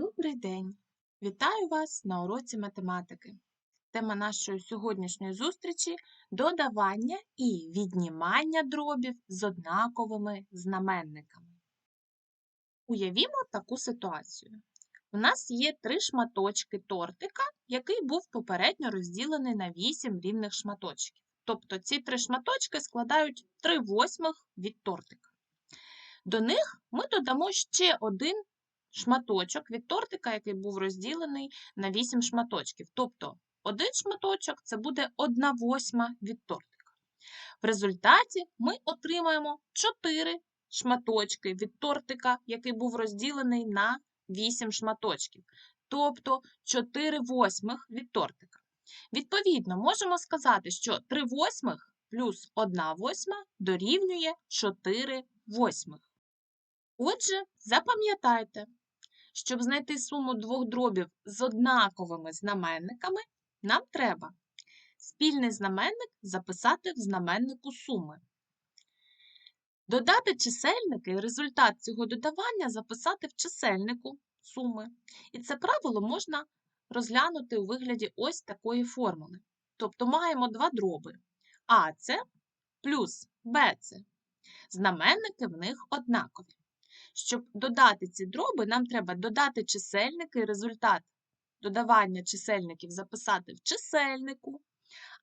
Добрий день! Вітаю вас на уроці математики. Тема нашої сьогоднішньої зустрічі додавання і віднімання дробів з однаковими знаменниками. Уявімо таку ситуацію. У нас є три шматочки тортика, який був попередньо розділений на 8 рівних шматочків. Тобто ці три шматочки складають 3 восьмих від тортика. До них ми додамо ще один шматочок від тортика, який був розділений на 8 шматочків. Тобто один шматочок це буде 1 восьма від тортика. В результаті ми отримаємо 4 шматочки від тортика, який був розділений на 8 шматочків. Тобто 4 восьмих від тортика. Відповідно, можемо сказати, що 3 восьмих плюс 1 восьма дорівнює 4 восьмих. Отже, запам'ятайте, щоб знайти суму двох дробів з однаковими знаменниками, нам треба спільний знаменник записати в знаменнику суми. Додати чисельники і результат цього додавання записати в чисельнику суми. І це правило можна розглянути у вигляді ось такої формули. Тобто маємо два дроби АЦ плюс БЦ. Знаменники в них однакові. Щоб додати ці дроби, нам треба додати чисельники і результат додавання чисельників записати в чисельнику,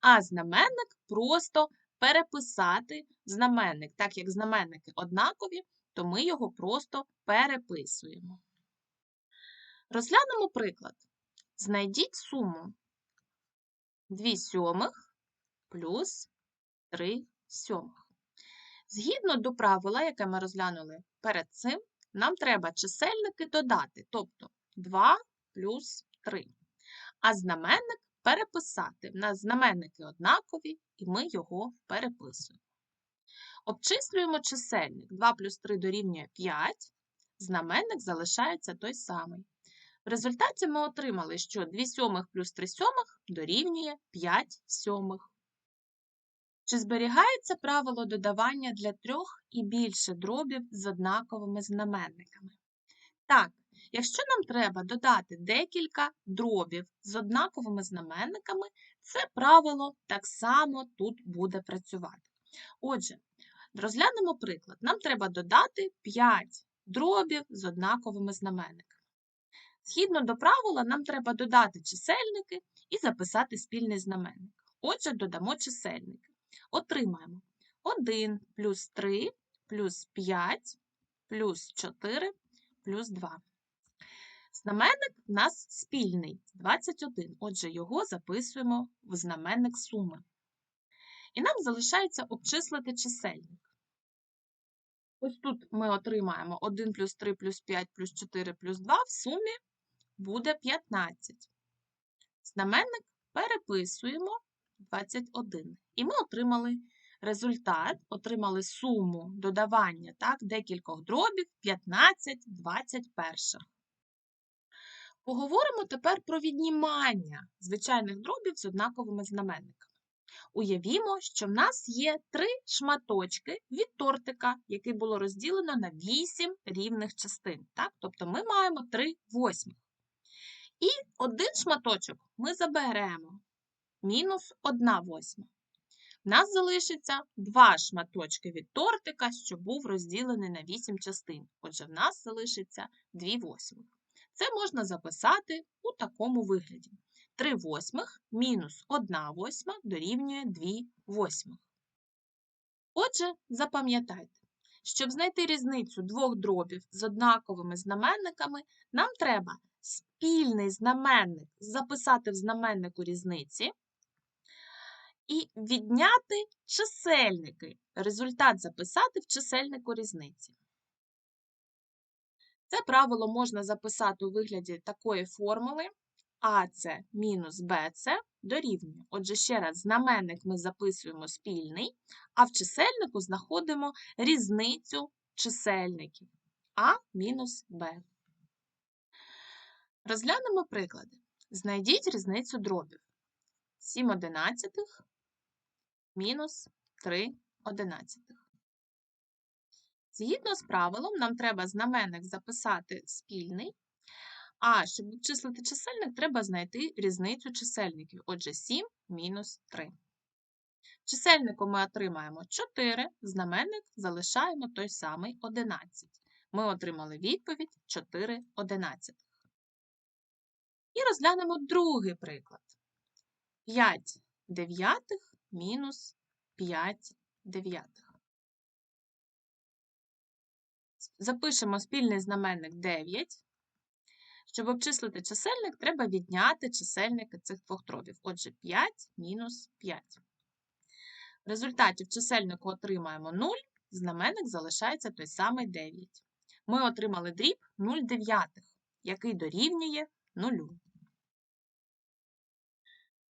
а знаменник просто переписати в знаменник. Так як знаменники однакові, то ми його просто переписуємо. Розглянемо приклад. Знайдіть суму 2 сьомих плюс 3 сьомих. Згідно до правила, яке ми розглянули перед цим, нам треба чисельники додати, тобто 2 плюс 3. А знаменник переписати. У нас знаменники однакові, і ми його переписуємо. Обчислюємо чисельник 2 плюс 3 дорівнює 5, знаменник залишається той самий. В результаті ми отримали, що 2 сьомих плюс 3 сьомих дорівнює 5 сьомих. Чи зберігається правило додавання для трьох і більше дробів з однаковими знаменниками? Так, якщо нам треба додати декілька дробів з однаковими знаменниками, це правило так само тут буде працювати. Отже, розглянемо приклад. Нам треба додати 5 дробів з однаковими знаменниками. Згідно до правила, нам треба додати чисельники і записати спільний знаменник. Отже, додамо чисельники отримаємо 1 плюс 3 плюс 5 плюс 4 плюс 2. Знаменник у нас спільний 21. Отже, його записуємо в знаменник суми. І нам залишається обчислити чисельник. Ось тут ми отримаємо 1 плюс 3 плюс 5 плюс 4 плюс 2 в сумі буде 15. Знаменник переписуємо 21. І ми отримали результат, отримали суму додавання так, декількох дробів 15, 21. Поговоримо тепер про віднімання звичайних дробів з однаковими знаменниками. Уявімо, що в нас є три шматочки від тортика, який було розділено на 8 рівних частин. Так? Тобто ми маємо 3 восьмих. І один шматочок ми заберемо мінус 1 восьма. У нас залишиться два шматочки від тортика, що був розділений на 8 частин. Отже, в нас залишиться 2 восьмих. Це можна записати у такому вигляді. 3 восьмих мінус 1 восьма дорівнює 2 восьмих. Отже, запам'ятайте, щоб знайти різницю двох дробів з однаковими знаменниками, нам треба спільний знаменник записати в знаменнику різниці і відняти чисельники. Результат записати в чисельнику різниці. Це правило можна записати у вигляді такої формули АЦ мінус БЦ дорівнює. Отже, ще раз, знаменник ми записуємо спільний, а в чисельнику знаходимо різницю чисельників А мінус Б. Розглянемо приклади. Знайдіть різницю дробів. 7 одинадцятих мінус 3 одинадцятих. Згідно з правилом, нам треба знаменник записати спільний, А щоб обчислити чисельник, треба знайти різницю чисельників. Отже, 7 мінус 3. Чисельнику ми отримаємо 4, знаменник залишаємо той самий 11. Ми отримали відповідь 4 одинадцятих. І розглянемо другий приклад. 5 дев'ятих мінус 5 дев'ятих. Запишемо спільний знаменник 9. Щоб обчислити чисельник, треба відняти чисельники цих двох дробів. Отже, 5 мінус 5. В результаті в чисельнику отримаємо 0, знаменник залишається той самий 9. Ми отримали дріб 0 дев'ятих, який дорівнює 0.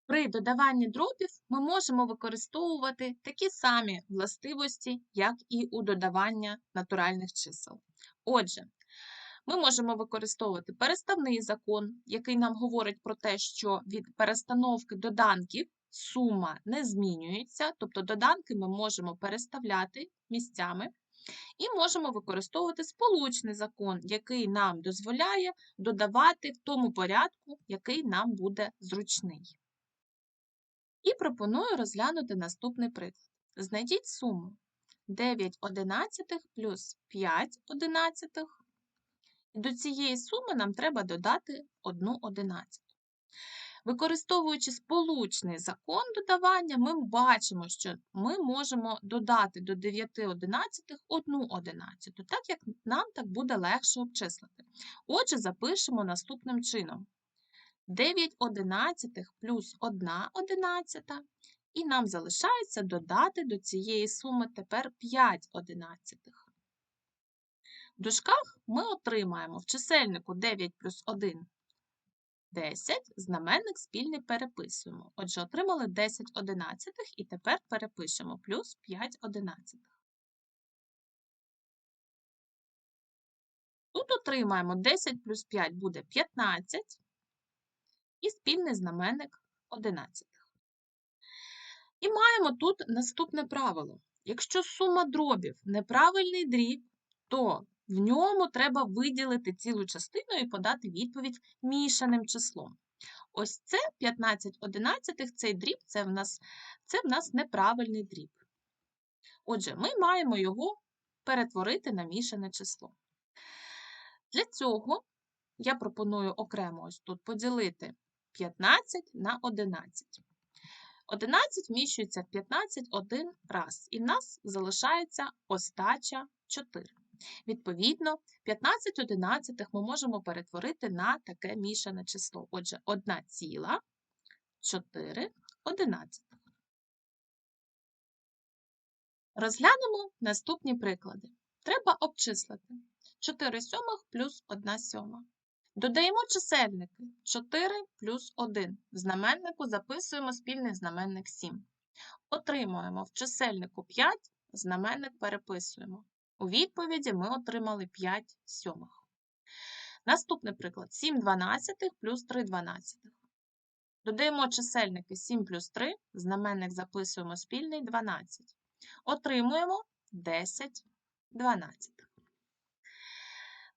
При додаванні дробів ми можемо використовувати такі самі властивості, як і у додавання натуральних чисел. Отже, ми можемо використовувати переставний закон, який нам говорить про те, що від перестановки доданків сума не змінюється, тобто доданки ми можемо переставляти місцями. І можемо використовувати сполучний закон, який нам дозволяє додавати в тому порядку, який нам буде зручний. І пропоную розглянути наступний приклад. Знайдіть суму 9 одинадцятих плюс 5 одинадцятих. До цієї суми нам треба додати 1 одинадцяту. Використовуючи сполучний закон додавання, ми бачимо, що ми можемо додати до 9 одинадцятих 1 одинадцяту, так як нам так буде легше обчислити. Отже, запишемо наступним чином. 9 одинадцятих плюс 1 одинадцята, і нам залишається додати до цієї суми тепер 5 одинадцятих. В дужках ми отримаємо в чисельнику 9 плюс 1 10, знаменник спільний переписуємо. Отже, отримали 10 одинадцятих і тепер перепишемо плюс 5 одинадцятих. Тут отримаємо 10 плюс 5 буде 15 і спільний знаменник 11. І маємо тут наступне правило. Якщо сума дробів неправильний дріб, то в ньому треба виділити цілу частину і подати відповідь мішаним числом. Ось це 15 одинадцятих, цей дріб це в нас, це в нас неправильний дріб. Отже, ми маємо його перетворити на мішане число. Для цього я пропоную окремо ось тут поділити 15 на 11. 11 вміщується в 15 один раз, і в нас залишається остача 4. Відповідно, 15 одинадцятих ми можемо перетворити на таке мішане число. Отже, 1 ціла 4 одинадцятих. Розглянемо наступні приклади. Треба обчислити 4 сьомих плюс 1 сьома. Додаємо чисельники 4 плюс 1. В знаменнику записуємо спільний знаменник 7. Отримуємо в чисельнику 5, знаменник переписуємо. У відповіді ми отримали 5 сьомих. Наступний приклад 7 дванадцятих плюс 3 дванадцятих. Додаємо чисельники 7 плюс 3, знаменник записуємо спільний 12. Отримуємо 10 дванадцятих.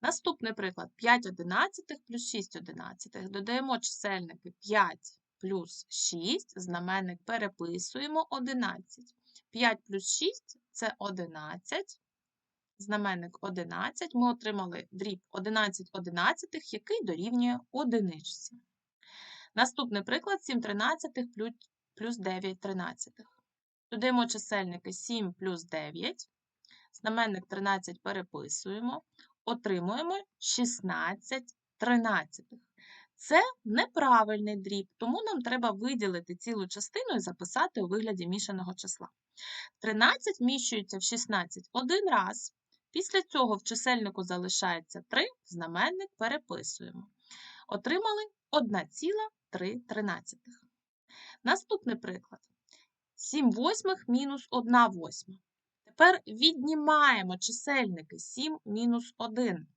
Наступний приклад. 5 одинадцятих плюс 6 одинадцятих. Додаємо чисельники. 5 плюс 6, знаменник. Переписуємо 11. 5 плюс 6 це 11 знаменник 11, ми отримали дріб 11 одинадцятих, який дорівнює одиничці. Наступний приклад. 7 тринадцятих плюс 9 тринадцятих. Додаємо чисельники. 7 плюс 9, знаменник 13 переписуємо, отримуємо 16 тринадцятих. Це неправильний дріб, тому нам треба виділити цілу частину і записати у вигляді мішаного числа. 13 вміщується в 16 один раз, Після цього в чисельнику залишається 3, знаменник переписуємо. Отримали 1,3. Наступний приклад. 7 восьмих мінус 1 восьма. Тепер віднімаємо чисельники 7 мінус 1.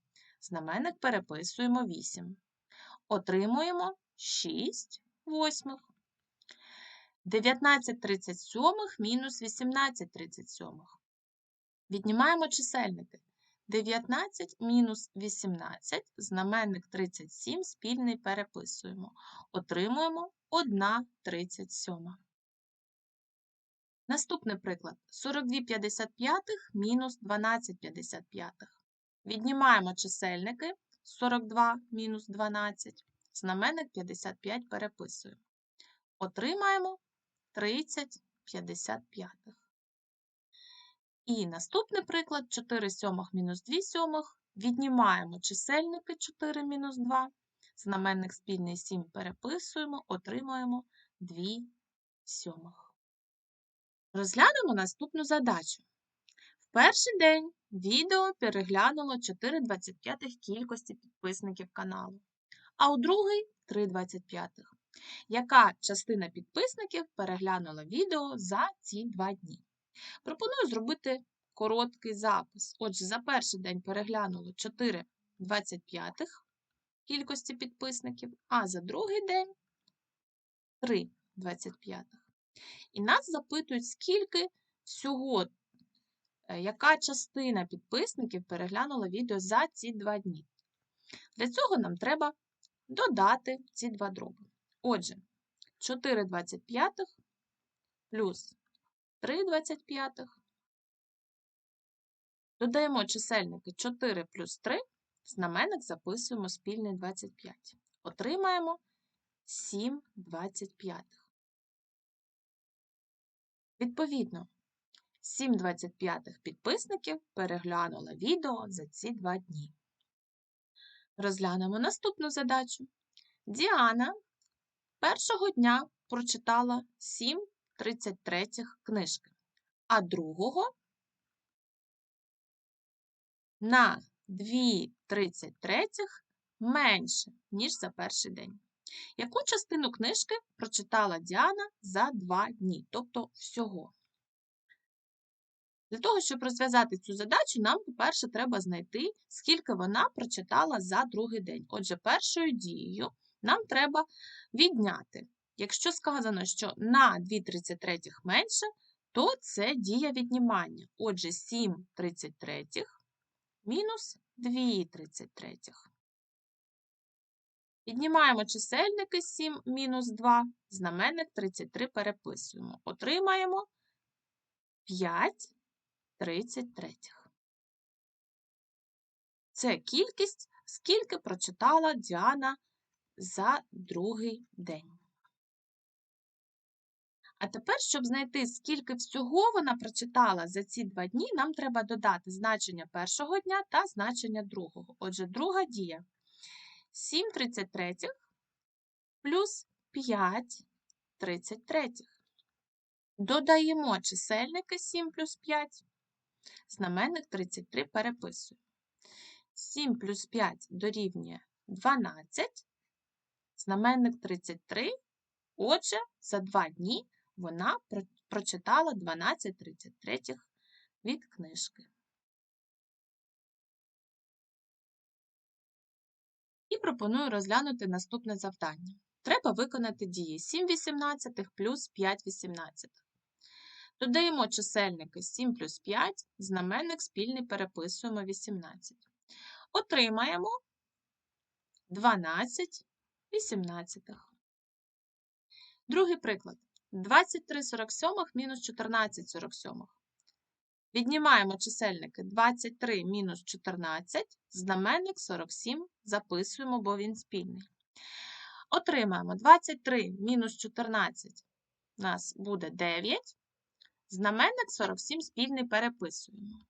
Знаменник переписуємо 8. Отримуємо 6 восьмих. 19 37 мінус 18 37. Віднімаємо чисельники. 19 мінус 18, знаменник 37 спільний переписуємо. Отримуємо 1 37. Наступний приклад. 42 55 мінус 12 55. Віднімаємо чисельники 42 мінус 12, знаменник 55 переписуємо. Отримаємо 30 55. І наступний приклад 4 сьомих мінус 2 сьомих. Віднімаємо чисельники 4 мінус 2. Знаменник спільний 7 переписуємо, отримаємо 2 сьомих. Розглянемо наступну задачу. В перший день відео переглянуло 4,25 кількості підписників каналу, а у другий 3,25. Яка частина підписників переглянула відео за ці два дні? Пропоную зробити короткий запис. Отже, за перший день переглянуло 4,25 кількості підписників, а за другий день 3,25. І нас запитують, скільки всього, е, яка частина підписників переглянула відео за ці два дні. Для цього нам треба додати ці два дроби. Отже, 4,25 плюс 3,25. Додаємо чисельники 4 плюс 3, знаменник записуємо спільний 25. Отримаємо 7,25. Відповідно, 7,25 підписників переглянуло відео за ці два дні. Розглянемо наступну задачу. Діана першого дня прочитала 7 33 книжки, а другого на 2 33 менше, ніж за перший день. Яку частину книжки прочитала Діана за два дні, тобто всього? Для того, щоб розв'язати цю задачу, нам, по-перше, треба знайти, скільки вона прочитала за другий день. Отже, першою дією нам треба відняти. Якщо сказано, що на 2,33 менше, то це дія віднімання. Отже, 7 33 мінус 2,33. Піднімаємо чисельники 7 мінус 2, знаменник 33 переписуємо. Отримаємо 5 33. Це кількість, скільки прочитала Діана за другий день. А тепер, щоб знайти, скільки всього вона прочитала за ці два дні, нам треба додати значення першого дня та значення другого. Отже, друга дія 7 33 плюс 5 33. Додаємо чисельники 7 плюс 5. Знаменник 33 переписуємо. 7 плюс 5 дорівнює 12. Знаменник 33. Отже, за два дні вона прочитала 12.33 від книжки. Пропоную розглянути наступне завдання. Треба виконати дії 7 18 плюс 5 18. Додаємо чисельники 7 плюс 5, знаменник спільний переписуємо 18. Отримаємо 12 18. Другий приклад. 23 47 мінус 14 47. Віднімаємо чисельники 23 мінус 14, знаменник 47 записуємо, бо він спільний. Отримаємо 23 мінус 14 у нас буде 9. Знаменник 47 спільний переписуємо.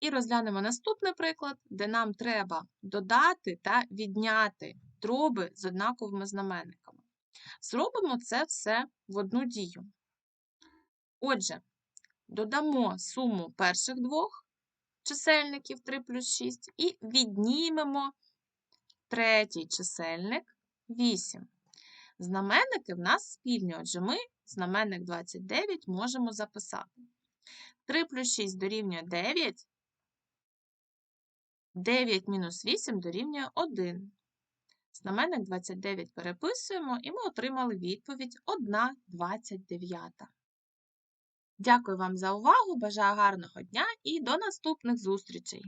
І розглянемо наступний приклад, де нам треба додати та відняти дроби з однаковими знаменниками. Зробимо це все в одну дію. Отже, додамо суму перших двох чисельників 3 плюс 6 і віднімемо третій чисельник 8. Знаменники в нас спільні, отже, ми знаменник 29 можемо записати. 3 плюс 6 дорівнює 9. 9 мінус 8 дорівнює 1. Знаменник 29 переписуємо, і ми отримали відповідь 1,29. Дякую вам за увагу, бажаю гарного дня і до наступних зустрічей!